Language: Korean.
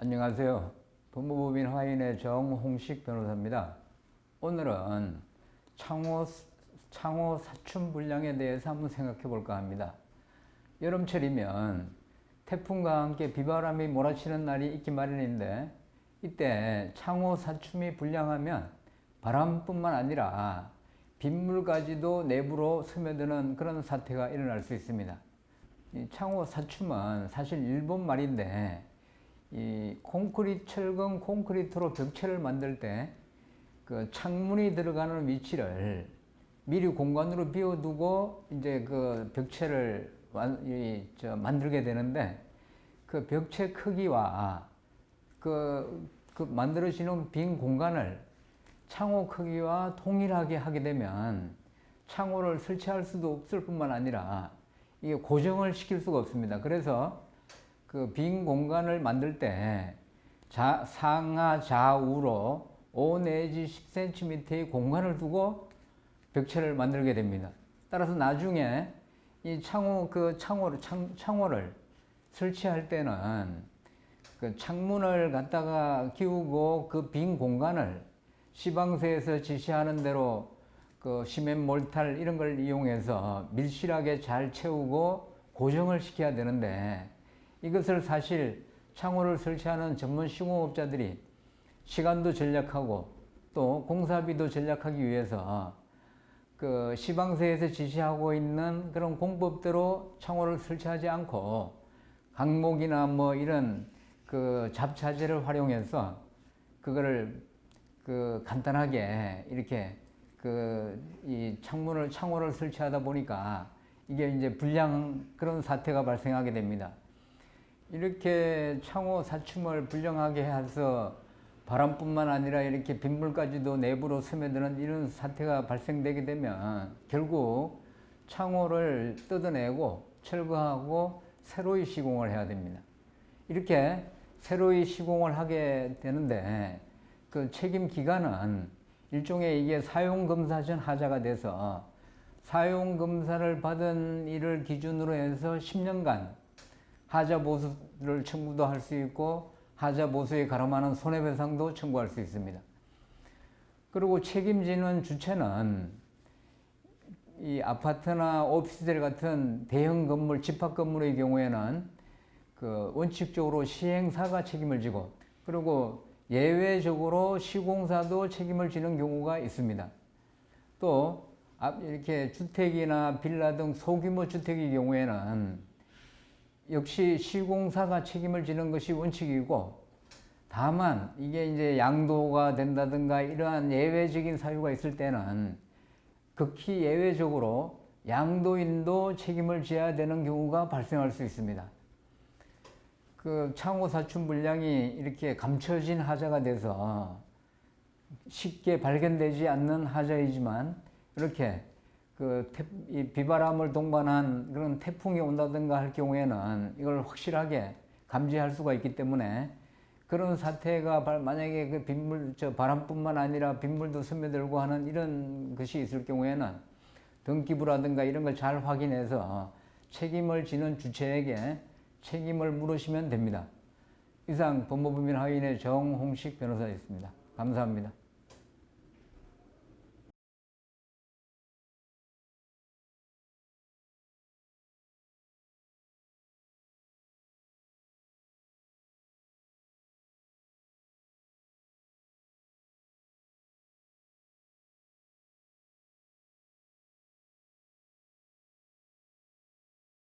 안녕하세요. 법무법인 화인의 정홍식 변호사입니다. 오늘은 창호, 창호 사춘 분량에 대해서 한번 생각해 볼까 합니다. 여름철이면 태풍과 함께 비바람이 몰아치는 날이 있기 마련인데 이때 창호 사춤이 불량하면 바람뿐만 아니라 빗물까지도 내부로 스며드는 그런 사태가 일어날 수 있습니다. 이 창호 사춤은 사실 일본 말인데 이 콘크리트 철근 콘크리트로 벽체를 만들 때 그 창문이 들어가는 위치를 미리 공간으로 비워두고 이제 그 벽체를 만들게 되는데 그 벽체 크기와 그, 그 만들어지는 빈 공간을 창호 크기와 동일하게 하게 되면 창호를 설치할 수도 없을 뿐만 아니라 이게 고정을 시킬 수가 없습니다. 그래서 그 빈 공간을 만들 때 자, 상하 좌우로 5 내지 10cm의 공간을 두고 벽체를 만들게 됩니다. 따라서 나중에 이 창호 그 창호를 창, 창호를 설치할 때는 그 창문을 갖다가 끼우고 그 빈 공간을 시방서에서 지시하는 대로 그 시멘 몰탈 이런 걸 이용해서 밀실하게 잘 채우고 고정을 시켜야 되는데 이것을 사실 창호를 설치하는 전문 시공업자들이 시간도 전략하고 또 공사비도 전략하기 위해서 그 시방서에서 지시하고 있는 그런 공법대로 창호를 설치하지 않고 강목이나 뭐 이런 그 잡차제를 활용해서 그거를 그 간단하게 이렇게 그 이 창문을 창호를 설치하다 보니까 이게 이제 불량 그런 사태가 발생하게 됩니다. 이렇게 창호 사춤을 불량하게 해서 바람뿐만 아니라 이렇게 빗물까지도 내부로 스며드는 이런 사태가 발생되게 되면 결국 창호를 뜯어내고 철거하고 새로이 시공을 해야 됩니다. 이렇게 새로이 시공을 하게 되는데 그 책임 기간은 일종의 이게 사용 검사 전 하자가 돼서 사용 검사를 받은 이를 기준으로 해서 10년간 하자 보수를 청구도 할 수 있고 하자 보수에 가름하는 손해배상도 청구할 수 있습니다. 그리고 책임지는 주체는 이 아파트나 오피스텔 같은 대형 건물, 집합 건물의 경우에는 그 원칙적으로 시행사가 책임을 지고 그리고 예외적으로 시공사도 책임을 지는 경우가 있습니다. 또 이렇게 주택이나 빌라 등 소규모 주택의 경우에는 역시 시공사가 책임을 지는 것이 원칙이고 다만 이게 이제 양도가 된다든가 이러한 예외적인 사유가 있을 때는 극히 예외적으로 양도인도 책임을 져야 되는 경우가 발생할 수 있습니다. 그 창호 사춘 물량이 이렇게 감춰진 하자가 돼서 쉽게 발견되지 않는 하자이지만 이렇게 그 태, 비바람을 동반한 그런 태풍이 온다든가 할 경우에는 이걸 확실하게 감지할 수가 있기 때문에 그런 사태가 만약에 그 빗물 저 바람뿐만 아니라 빗물도 스며들고 하는 이런 것이 있을 경우에는 등기부라든가 이런 걸 잘 확인해서 책임을 지는 주체에게 책임을 물으시면 됩니다. 이상 법무부 민 하인의 정홍식 변호사였습니다. 감사합니다.